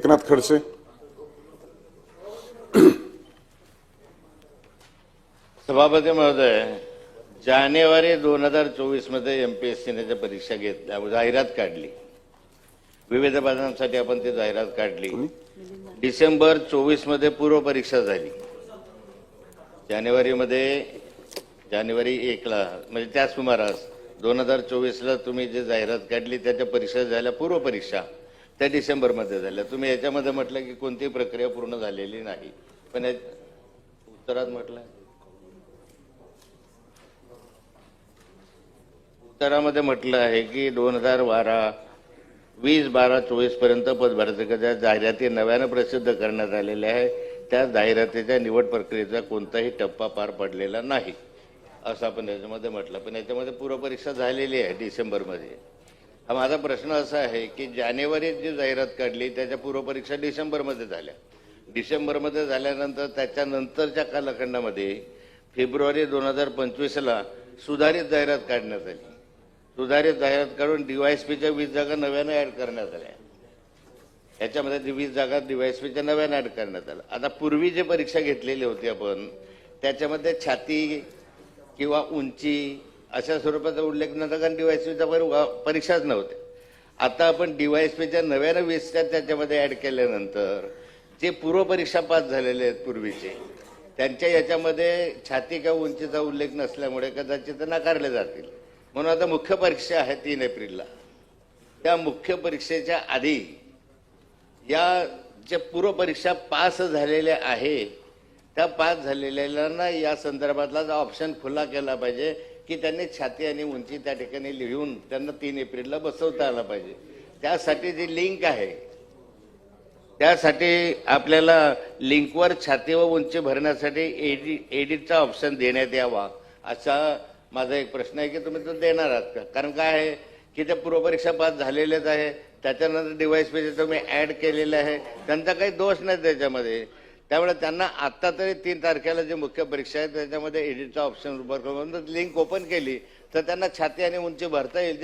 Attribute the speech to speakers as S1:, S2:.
S1: एकनाथ खडसे.
S2: सभापती महोदय जानेवारी दोन हजार चोवीसमध्ये एमपीएससीने ज्या परीक्षा घेतल्या जाहिरात काढली. विविध पदांसाठी आपण ती जाहिरात काढली. डिसेंबर चोवीसमध्ये पूर्व परीक्षा झाली. जानेवारीमध्ये जानेवारी एकला म्हणजे त्याच सुमारास दोन हजार चोवीसला तुम्ही जे जाहिरात काढली त्याच्या परीक्षा झाल्या पूर्व परीक्षा. त्या डिसेंबरमध्ये झाल्या. तुम्ही याच्यामध्ये म्हटलं की कोणती प्रक्रिया पूर्ण झालेली नाही. पण या- उत्तरात म्हटलं? उत्तरामध्ये म्हटलं आहे की दोन हजार बारा वीस बारा चोवीसपर्यंत पदभरतीच्या जाहिराती नव्यानं प्रसिद्ध करण्यात आलेल्या आहे त्या जाहिरातीच्या निवड प्रक्रियेचा कोणताही टप्पा पार पडलेला नाही. असं आपण याच्यामध्ये म्हटलं. पण याच्यामध्ये पूर्वपरीक्षा झालेली आहे डिसेंबरमध्ये. माझा प्रश्न असा आहे की जानेवारीत जी जाहिरात काढली त्याच्या पूर्वपरीक्षा डिसेंबरमध्ये झाल्या. डिसेंबरमध्ये झाल्यानंतर त्याच्यानंतरच्या कालखंडामध्ये फेब्रुवारी दोन हजार पंचवीसला सुधारित जाहिरात काढण्यात आली. सुधारित जाहिरात काढून डीवायएसपीच्या वीस जागा नव्यानं ऍड करण्यात आल्या. याच्यामध्ये ती वीस जागा डीवायएसपीच्या नव्यानं ऍड करण्यात आल्या. आता पूर्वी जे परीक्षा घेतलेली होती आपण त्याच्यामध्ये छाती किंवा उंची अशा स्वरूपाचा उल्लेख नव्हता कारण डीवायएसपीचा परीक्षाच नव्हत्या आता आपण डीवायएसपीच्या नव्यानं वीसच्या त्याच्यामध्ये ऍड केल्यानंतर जे पूर्वपरीक्षा पास झालेले आहेत पूर्वीचे त्यांच्या याच्यामध्ये छाती किंवा उंचीचा उल्लेख नसल्यामुळे कदाचित नाकारले जातील. म्हणून आता मुख्य परीक्षा आहे तीन एप्रिलला. त्या मुख्य परीक्षेच्या आधी या ज्या पूर्वपरीक्षा पास झालेल्या आहे त्या पास झालेल्यांना या संदर्भातला जो ऑप्शन खुला केला पाहिजे की त्यांनी छाती आणि उंची त्या ठिकाणी लिहून त्यांना तीन एप्रिलला बसवता आला पाहिजे. त्यासाठी जी लिंक आहे त्यासाठी आपल्याला लिंकवर छाती व उंची भरण्यासाठी एडी एडिटचा ऑप्शन देण्यात यावा असा माझा एक प्रश्न आहे की तुम्ही तो देणार आहात का? कारण काय आहे की त्या पूर्वपरीक्षा पास झालेल्याच आहे त्याच्यानंतर डिव्हाइस पेज तुम्ही ऍड केलेलं आहे त्यांचा काही दोष नाही त्याच्यामध्ये. त्यामुळे त्यांना आत्ता तरी तीन तारखेला जी मुख्य परीक्षा आहे त्याच्यामध्ये एडिटचा ऑप्शन उभं करून लिंक ओपन केली तर त्यांना छाती आणि उंची भरता येईल.